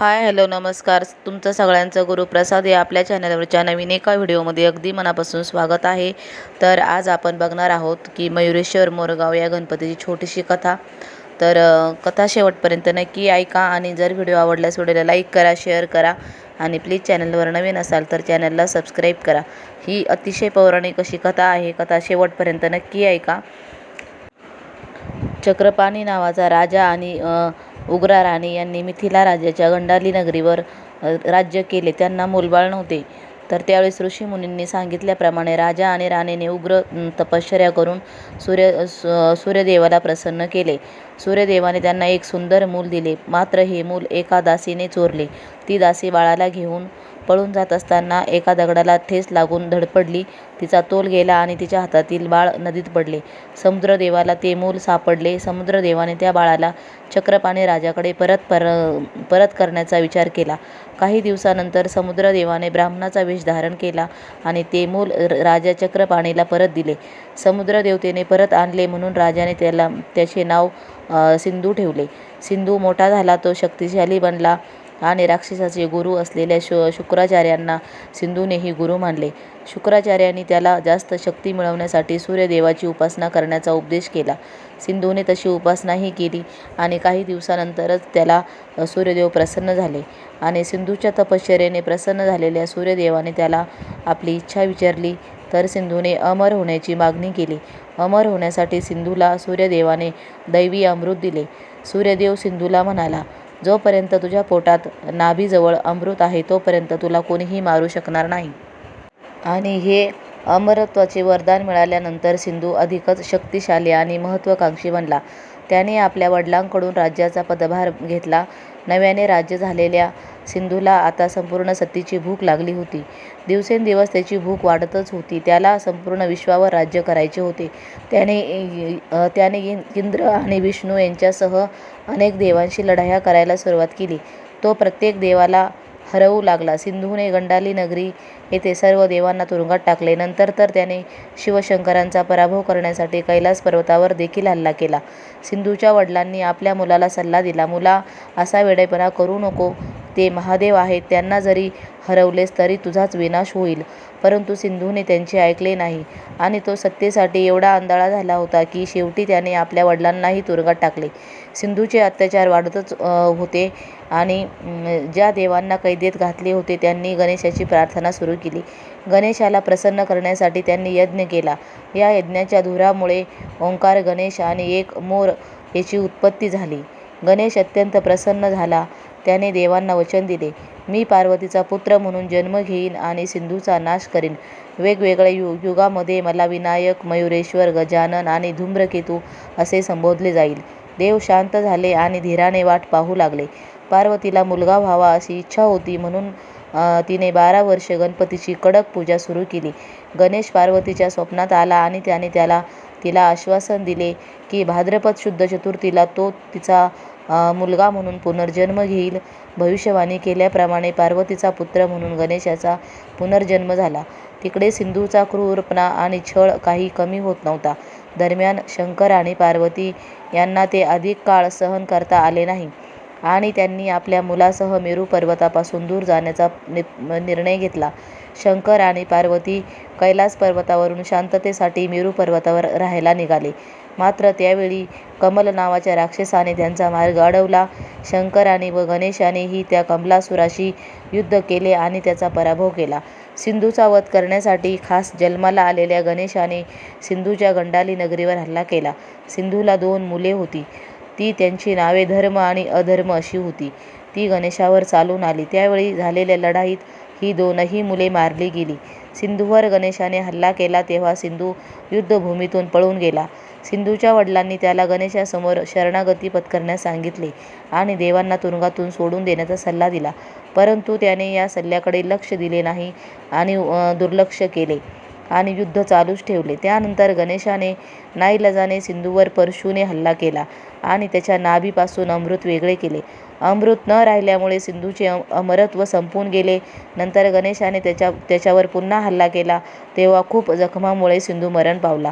Hi hello नमस्कार. तुमचं सगळ्यांचं गुरुप्रसाद या आपल्या चॅनलवरच्या नवीन एका व्हिडिओमध्ये अगदी मनापासून स्वागत आहे. तर आज आपण बघणार आहोत की मयुरेश्वर मोरगाव या गणपतीची छोटीशी कथा. तर कथा शेवटपर्यंत नक्की ऐका आणि जर व्हिडिओ आवडल्यास व्हिडिओला लाईक करा शेअर करा आणि प्लीज चॅनलवर नवीन असाल तर चॅनलला सबस्क्राईब करा. ही अतिशय पौराणिक अशी कथा आहे. कथा शेवटपर्यंत नक्की ऐका. चक्रपाणी नावाचा राजा आणि अ, उग्रा राणी यांनी मिथिला राज्याच्या गंडाली नगरीवर राज्य केले. त्यांना मूलबाळ नव्हते. तर त्यावेळेस ऋषीमुनींनी सांगितल्याप्रमाणे राजा आणि राणीने उग्र तपश्चर्या करून सूर्य सूर्यदेवाला प्रसन्न केले. सूर्यदेवाने त्यांना एक सुंदर मूल दिले. मात्र हे मूल एका दासीने चोरले. ती दासी बाळाला घेऊन पळून जात असताना एका दगडाला ठेस लागून धडपडली. तिचा तोल गेला आणि तिच्या हातातील बाळ नदीत पडले. समुद्रदेवाला ते मूल सापडले. समुद्रदेवाने त्या बाळाला चक्रपाणी राजाकडे परत पर परत करण्याचा विचार केला. काही दिवसानंतर समुद्रदेवाने ब्राह्मणाचा वेश धारण केला आणि ते मूल राजा चक्रपाणीला परत दिले. समुद्रदेवतेने परत आणले म्हणून राजाने त्याला त्याचे नाव सिंधू ठेवले. सिंधू मोठा झाला तो शक्तिशाली बनला आणि राक्षसाचे गुरु असलेल्या शु शुक्राचार्यांना सिंधूनेही गुरु मानले. शुक्राचार्यांनी त्याला जास्त शक्ती मिळवण्यासाठी सूर्यदेवाची उपासना करण्याचा उपदेश केला. सिंधूने तशी उपासनाही केली आणि काही दिवसानंतरच त्याला सूर्यदेव प्रसन्न झाले आणि सिंधूच्या तपश्चर्येने प्रसन्न झालेल्या सूर्यदेवाने त्याला आपली इच्छा विचारली. तर सिंधूने अमर होण्याची मागणी केली. अमर होण्यासाठी सिंधूला सूर्यदेवाने दैवी अमृत दिले. सूर्यदेव सिंधूला म्हणाला जोपर्यंत तुझ्या पोटात नाभीजवळ अमृत आहे तोपर्यंत तुला कोणीही मारू शकणार नाही आणि हे अमरत्वाचे वरदान मिळाल्यानंतर सिंधू अधिकच शक्तिशाली आणि महत्त्वाकांक्षी बनला. त्याने आपल्या वडिलांकडून राज्याचा पदभार घेतला. नव्याने राज्य झालेल्या सिंधूला आता संपूर्ण सत्तेची भूक लागली होती. दिवसेंदिवस त्याची भूक वाढतच होती. त्याला संपूर्ण विश्वावर राज्य करायचे होते. त्याने त्याने इंद्र आणि विष्णू यांच्यासह अनेक देवांशी लढाया करायला सुरुवात केली. तो प्रत्येक देवाला हरवू लागला. सिंधूने गंडाली नगरी येथे सर्व देवांना तुरुंगात टाकले. नंतर तर त्याने शिवशंकरांचा पराभव करण्यासाठी कैलास पर्वतावर देखील हल्ला केला. सिंधूच्या वडिलांनी आपल्या मुलाला सल्ला दिला. मुला असा वेडेपणा करू नको. ते महादेव आहेत त्यांना जरी हरवलेस तरी तुझाच विनाश होईल. परंतु सिंधूने त्यांचे ऐकले नाही आणि तो सत्तेसाठी एवढा आंधळा झाला होता की शेवटी त्याने आपल्या वडिलांनाही तुरुंगात टाकले. सिंधूचे अत्याचार वाढतच होते आणि ज्या देवांना कैदेत घातले होते त्यांनी गणेशाची प्रार्थना सुरू केली. गणेशाला प्रसन्न करण्यासाठी त्यांनी यज्ञ केला. या यज्ञाच्या धुरामुळे ओंकार गणेश आणि एक मोर याची उत्पत्ती झाली. गणेश अत्यंत प्रसन्न झाला त्याने देवांना वचन दिले. मी पार्वतीचा पुत्र म्हणून जन्म घेईन आणि सिंधूचा नाश करीन. वेगवेगळ्या यु युगामध्ये मला विनायक मयुरेश्वर गजानन आणि धूम्रकेतू असे संबोधले जाईल. देव शांत झाले आणि धीराने वाट पाहू लागले. पार्वतीला मुलगा व्हावा अशी इच्छा होती म्हणून तिने बारा वर्षे गणपतीची कडक पूजा सुरू केली. गणेश पार्वतीच्या स्वप्नात आला आणि त्याने त्याला तिला आश्वासन दिले की भाद्रपद शुद्ध चतुर्थीला तो तिचा मुलगा म्हणून पुनर्जन्म घेईल. भविष्यवाणी केल्याप्रमाणे पार्वतीचा पुत्र म्हणून गणेशाचा पुनर्जन्म झाला. तिकडे सिंधूचा क्रूरपणा आणि छळ काही कमी होत नव्हता. दरम्यान शंकर आणि पार्वती यांना ते अधिक काळ सहन करता आले नाही आणि त्यांनी आपल्या मुलासह मेरू पर्वतापासून दूर जाण्याचा नि- निर्णय घेतला. शंकर आणि पार्वती कैलास पर्वतावरून शांततेसाठी मेरू पर्वतावर राहायला निघाले. मात्र त्यावेळी कमल नावाच्या राक्षसाने त्यांचा मार्ग अडवला. शंकराने व गणेशानेही त्या कमलासुराशी युद्ध केले आणि त्याचा पराभव केला. सिंधूचा वध करण्यासाठी खास जन्माला आलेल्या गणेशाने सिंधूच्या गंडाली नगरीवर हल्ला केला. सिंधूला दोन मुले होती. ती त्यांची नावे धर्म आणि अधर्म अशी होती. ती गणेशावर चालून आली. त्यावेळी झालेल्या लढाईत ही दोनही मुले मारली गेली. सिंधूवर गणेशाने हल्ला केला तेव्हा सिंधू युद्धभूमीतून पळून गेला. सिंधूच्या वडिलांनी त्याला गणेशासमोर शरणागती पत्करण्यास सांगितले आणि देवांना तुरुंगातून सोडून देण्याचा सल्ला दिला. परंतु त्याने या सल्ल्याकडे लक्ष दिले नाही आणि दुर्लक्ष केले आणि युद्ध चालूच ठेवले. त्यानंतर गणेशाने नाईलाजाने सिंधूवर परशूने हल्ला केला आणि त्याच्या नाभीपासून अमृत वेगळे केले. अमृत न राहिल्यामुळे सिंधूचे अमरत्व संपून गेले नंतर गणेशाने त्याच्या त्याच्यावर पुन्हा हल्ला केला तेव्हा खूप जखमामुळे सिंधू मरण पावला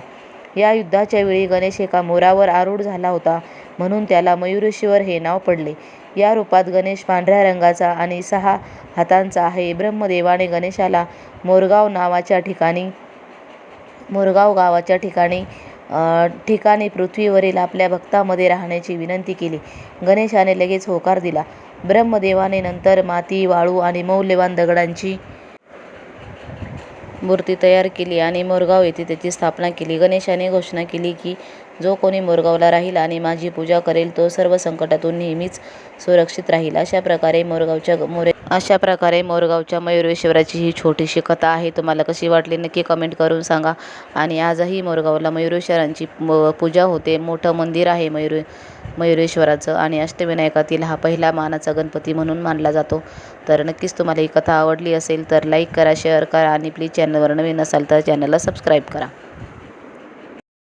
या युद्धाच्या वेळी गणेश एका मोरावर आरूढ झाला होता म्हणून त्याला मयुरेश्वर हे नाव पडले. या रूपात गणेश पांढऱ्या रंगाचा आणि सहा हातांचा आहे. ब्रह्मदेवाने गणेशाला मोरगाव नावाच्या ठिकाणी मोरगाव गावाच्या ठिकाणी ठिकाणी पृथ्वीवरील आपल्या भक्तामध्ये राहण्याची विनंती केली. गणेशाने लगेच होकार दिला. ब्रह्मदेवाने नंतर माती, वाळू आणि मौल्यवान दगडांची मूर्ती तयार केली आणि मोरगाव येथे त्याची स्थापना केली. गणेशाने घोषणा केली की जो कोणी मोरगावला राहील आणि माझी पूजा करेल तो सर्व संकटातून नेहमीच सुरक्षित राहील. अशा प्रकारे मोरगावच्या मोरे अशा प्रकारे मोरगावच्या मयुरेश्वराची ही छोटीशी कथा आहे. तुम्हाला कशी वाटली नक्की कमेंट करून सांगा. आणि आजही मोरगावला मयुरेश्वरांची पूजा होते. मोठं मंदिर आहे मयुरे मयुरेश्वराचं आणि अष्टविनायकातील हा पहिला मानाचा गणपती म्हणून मानला जातो. तर नक्कीच तुम्हाला ही कथा आवडली असेल तर लाईक करा, शेअर करा आणि प्लीज चॅनलवर नवीन असाल तर चॅनलला सबस्क्राईब करा.